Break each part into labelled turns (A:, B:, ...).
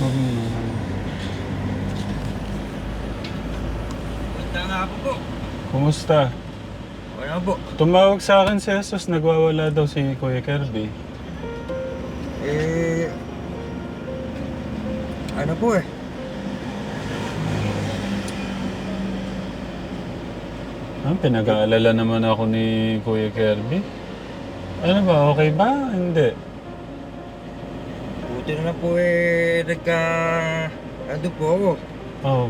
A: Na.
B: Ganda nga po po.
A: Kumusta?
B: Wala po.
A: Tumawag sa akin si Jesus, nagwawala daw si Kuya Kirby.
B: Eh... Ano po eh?
A: Ah, pinag-aalala naman ako ni Kuya Kirby. Ano ba, okay ba? Hindi.
B: Buti na lang po eh, nagka... Ano po ako.
A: Oh.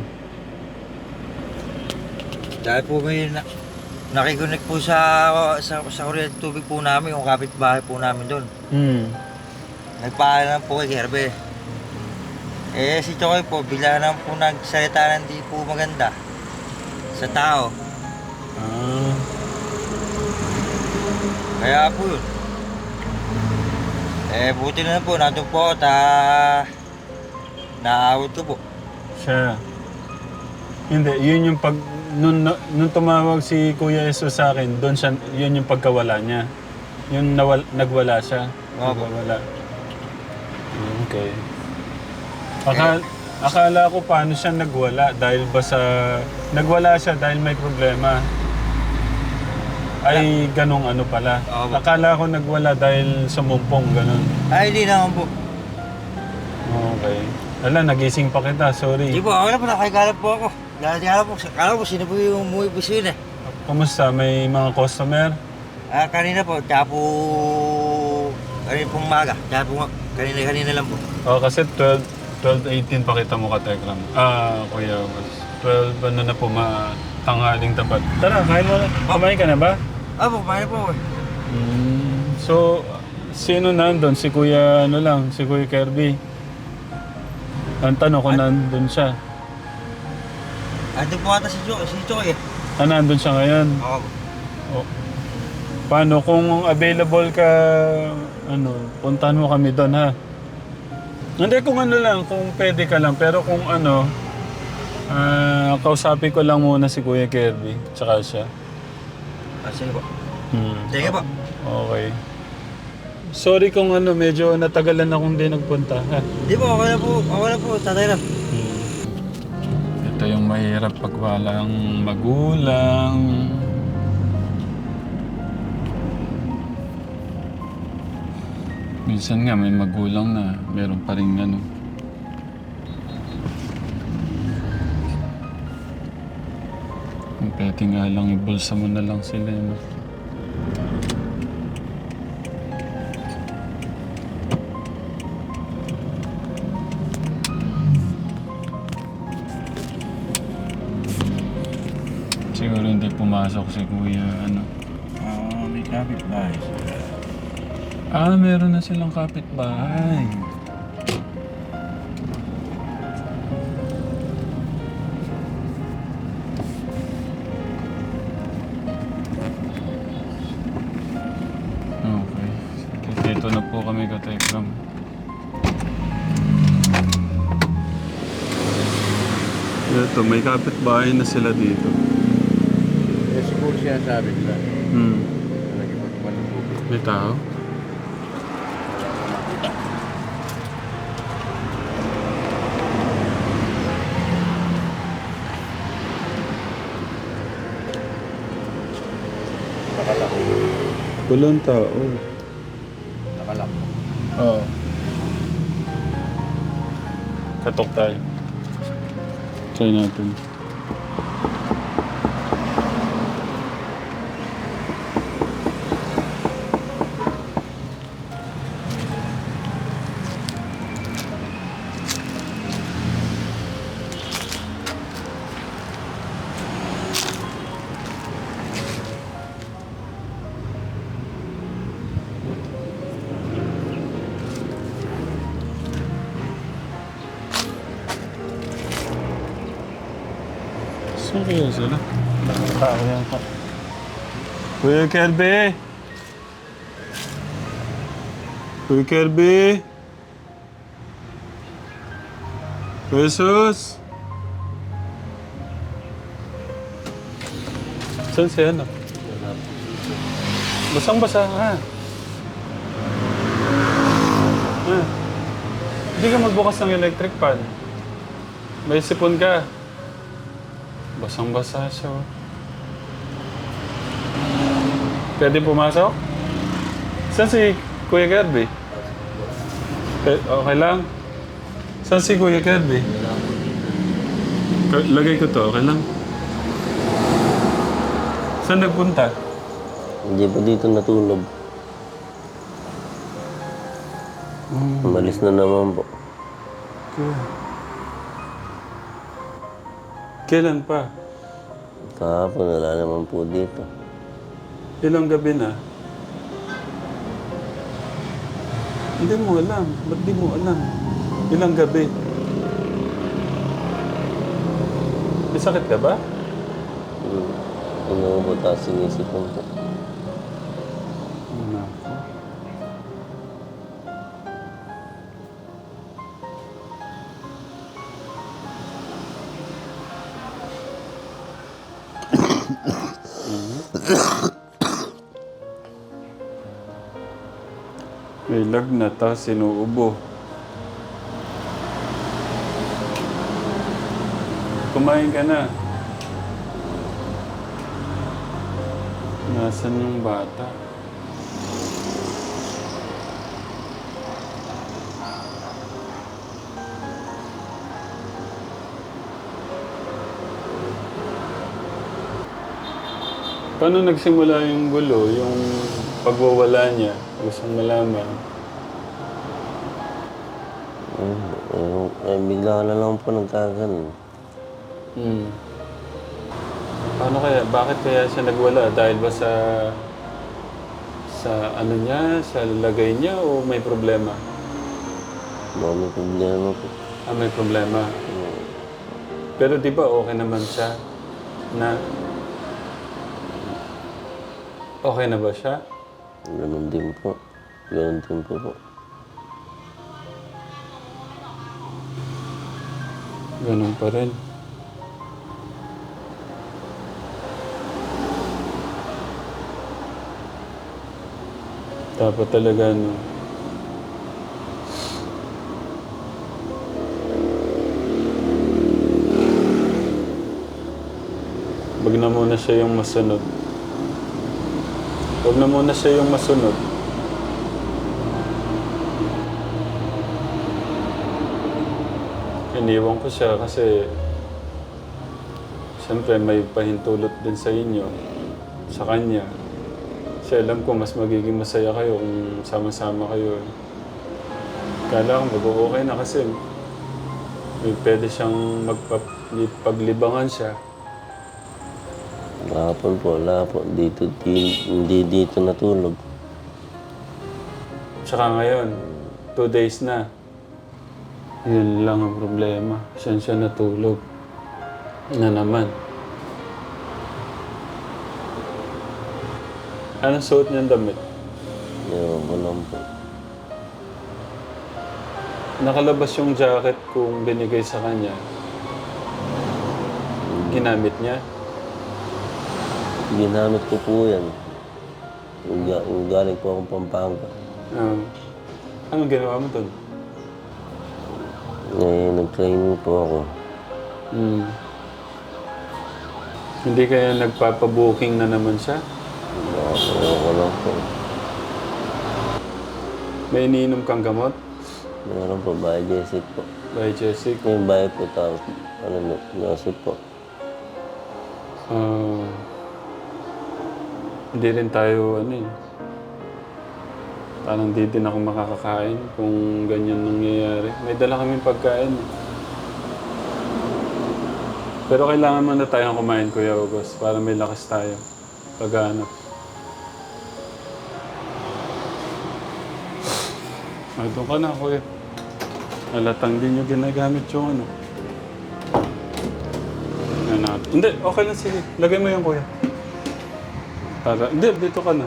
B: Dahil po may na, nakikonek po sa, sa, sa kuryente tubig po namin, yung kapitbahay po namin doon.
A: Hmm.
B: Nagpaalam po kay Herbe. Eh, si Chokoy po, bigla naman po nagsalita ng di po maganda sa tao.
A: Ah.
B: Kaya po yun. Eh, buti na po, nandun po ta... Naawit ko po.
A: Siya. Hindi, yun yung pag... Nung, nung tumawag si Kuya Jesus sa akin, doon siya, yun yung pagkawala niya. Yung nawal, nagwala siya.
B: Opo.
A: Nagwala. Okay. Akala, akala ko paano siya nagwala dahil ba sa... Nagwala siya dahil may problema. Ay, ganong ano pala.
B: Opo.
A: Akala ko nagwala dahil sumumpong, ganon.
B: Ay, hindi naman po.
A: Okay. Ala, nagising pa kita, sorry.
B: Hindi po, ako na po, nakaigalap po ako. Kala po, kala po, sino po yung umuwi po yun eh.
A: Kumusta? May mga customer?
B: Ah, kanina po, tsaka po... Kanina pong maga, tsaka po, kanina-kanina lang po.
A: Oh, kasi 12, 12, 18 pa kita mo ka Tekram. Ah, kuya. 12, ano na po, ma tanghaling tapat. Tara, kain mo na. Kumain ka na ba?
B: Ah, po, kumain po.
A: Mm, so, sino nandun? Si Kuya, ano lang, si Kuya Kirby. Ang tanong kung nandun siya.
B: Ando po ata si Choy, si Choy eh.
A: Ah, nandun siya ngayon.
B: Oo.
A: Oh. Paano kung available ka, ano, puntahan mo kami doon ha? Hindi kung ano lang, kung pwede ka lang. Pero kung ano, ah, kausapin ko lang muna si Kuya Kirby, tsaka siya.
B: Ah, sige po.
A: Hmm.
B: Sige po.
A: Okay. Sorry kung ano, medyo natagalan akong di nagpunta. Ha?
B: Hindi po, okay na po, okay na po, tatay na.
A: Hmm. Ito yung mahirap pag walang magulang. Minsan nga may magulang na meron pa rin ano. Pwede nga lang ibulsa mo na lang sila. No? Siguro hindi pumasok si kuya ano.
B: Ah, may kapit bahay.
A: Ah, meron na silang kapitbahay. May kapitbahay na sila dito.
C: Eh, siguro siya sabi nila.
A: Hmm.
C: Nag-iba-iba ng tubig.
A: May tao?
C: Nakalak.
A: Walang tao.
C: Nakalak.
A: Oo. Katok tayo. Try natin. Saan kaya sila? Tao yata. Kuya Kirby! Kuya Kirby! Kuya Jesus! Saan siya ano? Basang basa ha. Ha? Hindi ka magbukas ng electric fan. May sipon ka. Basang-basa siya. oh. Pwede pumasok? Saan si Kuya? Pe- Okay lang. Saan si Kuya? Ka- Lagay ko to, okay lang. Saan nagpunta?
D: Hindi pa dito natulog. Umalis na naman po.
A: Kailan pa?
D: Kahapon wala naman po dito.
A: Ilang gabi na? Hindi mo alam. Ba't di mo alam? Ilang gabi? May sakit ka ba?
D: Hmm. Inuubot tapos sinisipon po.
A: May lagnat tapos sinuubo. Kumain ka na. Nasaan yung bata? Paano nagsimula yung gulo, yung pagwawala niya? Gustong malaman.
D: Hmm. Eh, eh, bigla na lang po nagkaganon.
A: Hmm. Paano kaya? Bakit kaya siya nagwala? Dahil ba sa sa ano niya, sa lagay niya o may problema?
D: Baka may problema po.
A: Ah, may problema.
D: Hmm.
A: Pero di ba okay naman siya na okay na ba siya?
D: Ganun din po. Ganun din po po.
A: Ganun pa rin. Dapat talaga, no. Wag na muna siya yung masunod. Wag na muna siya yung masunod. Iniwan ko siya kasi siyempre may pahintulot din sa inyo, sa kanya. Kasi alam ko mas magiging masaya kayo kung sama-sama kayo. Kala ko mag-okay na kasi may pwede siyang magpaglibangan siya.
D: Kahapon po, wala po. Dito, di, hindi dito natulog.
A: Tsaka ngayon, two days na. Yun lang ang problema. Saan siya natulog? Na naman. Anong suot niyang damit?
D: Ewan ko lang po.
A: Nakalabas yung jacket kung binigay sa kanya. Ginamit niya.
D: Ginamit ko po yan. Yung ga- Galing po akong Pampanga.
A: Ah. anong ginawa mo doon?
D: Eh, nag-training po ako.
A: Hmm. Hindi kaya nagpapabooking na naman siya?
D: Ewan ko lang po.
A: May iniinom kang gamot?
D: Meron po, bahay Jessic po.
A: By Jessica.
D: Yung bahay po, tapos, ano, Joseph po.
A: Ah, hindi rin tayo, ano eh. Parang di din ako makakakain kung ganyan nangyayari. May dala kaming pagkain. Pero kailangan muna tayong kumain, Kuya August, para may lakas tayo. Paghanap. Ah, doon ka na, Kuya. Halatang din yung ginagamit yung ano. Yan natin. Hindi, okay lang sige. Lagay mo yung kuya. Para, hindi, dito ka na.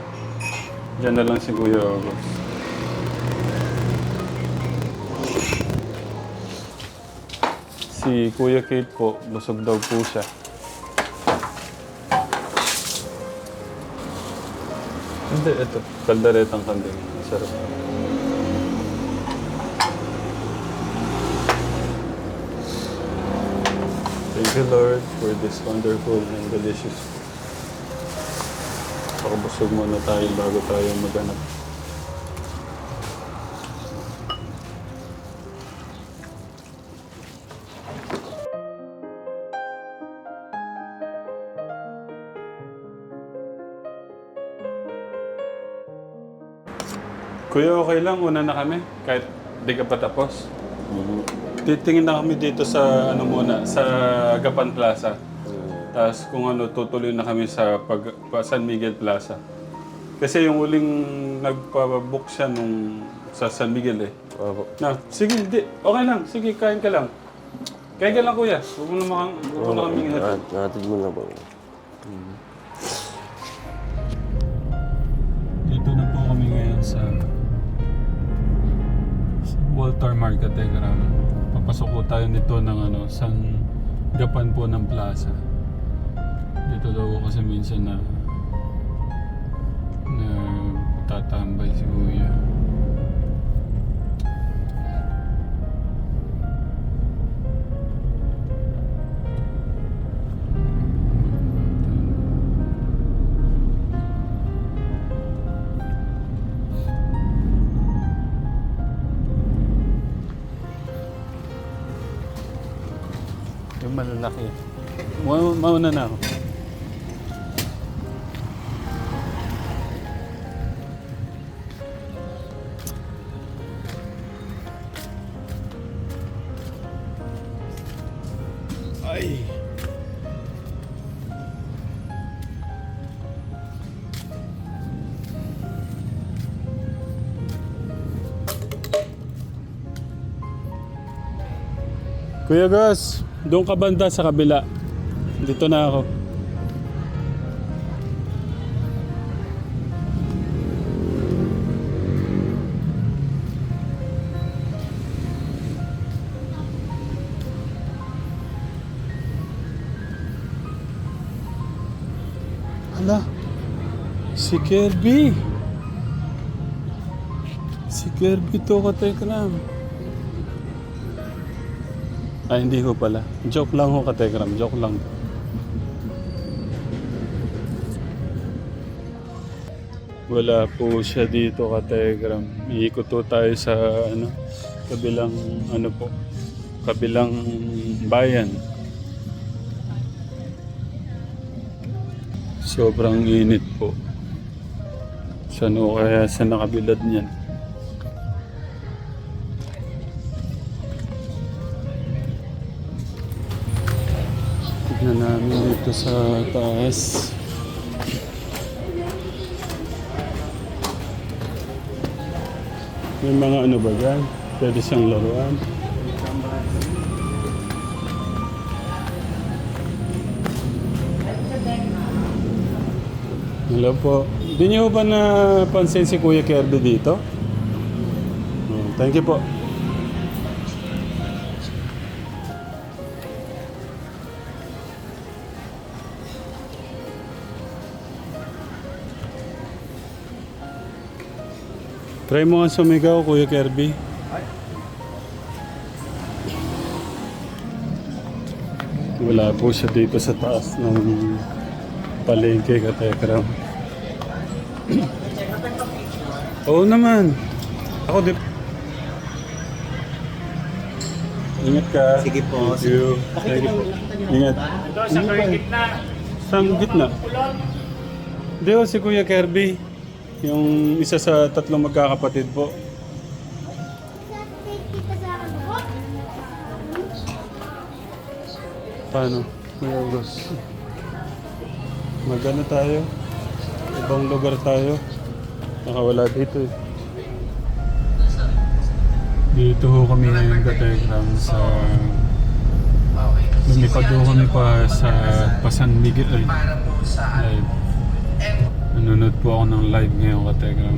A: Diyan na lang si Kuya August. Si Kuya Kate po, busog daw po siya. Hindi, ito. Kaldaretang kanding. Sarap. Thank you, Lord, for this wonderful and delicious Pakabusog muna tayo bago tayo maghanap. Kuya, okay lang. Una na kami. Kahit di ka pa tapos. Titingin na kami dito sa ano muna, sa Gapan Plaza. Tapos kung ano, tutuloy na kami sa pag, pa San Miguel Plaza. Kasi yung uling nagpa-book siya nung sa San Miguel eh.
D: Opo.
A: Na, sige, di. Okay lang. Sige, kain ka lang. Kain ka lang, kuya. Huwag mo na, makang, huwag mo na kaming hatid.
D: Nahatid mo na po.
A: Dito na po kami ngayon sa Walter Market Telegram. Papasok po tayo nito ng ano, San Gapan po ng plaza. Dito daw po kasi minsan na na tatambay si Kuya. Yung malalaki. Ma- mauna na ako. Kuya Gus, doon ka banda sa kabila. Dito na ako. Hala, si Kirby. Si Kirby to ka Tekram. Ay, hindi ko pala. Joke lang ho ka Tekram, joke lang. Wala po siya dito ka Tekram. Iikot po tayo sa ano, kabilang ano po, kabilang bayan. Sobrang init po. Saan o kaya sa nakabilad niyan? Tignan namin dito sa taas. May mga ano ba dyan? Pwede siyang laruan. Hello po. Di niyo ba napansin si Kuya Kirby dito? Oh, thank you po. Try mo nga sumigaw, Kuya Kirby. Wala po siya dito sa taas ng palengke ka, Tekram. Oo naman. Ako di... Ingat ka.
B: Sige po.
A: Thank you. Thank you. Ingat. Sa gitna. Sa gitna. Hindi si Kuya Kirby. Yung isa sa tatlong magkakapatid po. Paano? Kuya August. Tayo? Ibang lugar tayo. Nakawala dito eh. Dito ho kami ngayon ka-telegram sa... Lumipad ho kami pa sa Pasan Miguel ay. Nanonood po ako ng live ngayon ka-telegram.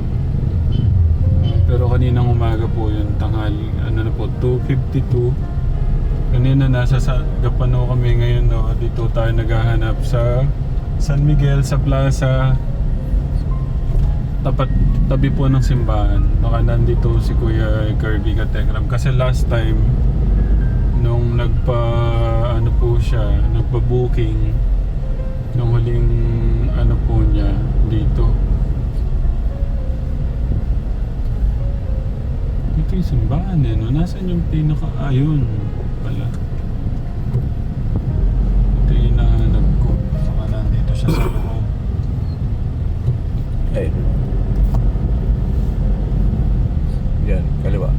A: Uh, pero kaninang umaga po yun, tanghali, ano na po, 2.52. Kanina nasa sa Gapano kami ngayon no. Dito tayo naghahanap sa San Miguel sa plaza. Tapat tabi po ng simbahan. Baka nandito si Kuya Kirby Katekram kasi last time nung nagpa ano po siya, nagpa-booking nung huling ano po niya dito. Ito yung simbahan eh, no? Nasaan yung pinaka... Ayun pala. Ito yung hinahanap ko. Saka nandito siya sa loob.
C: Ay. Yan, kaliwa.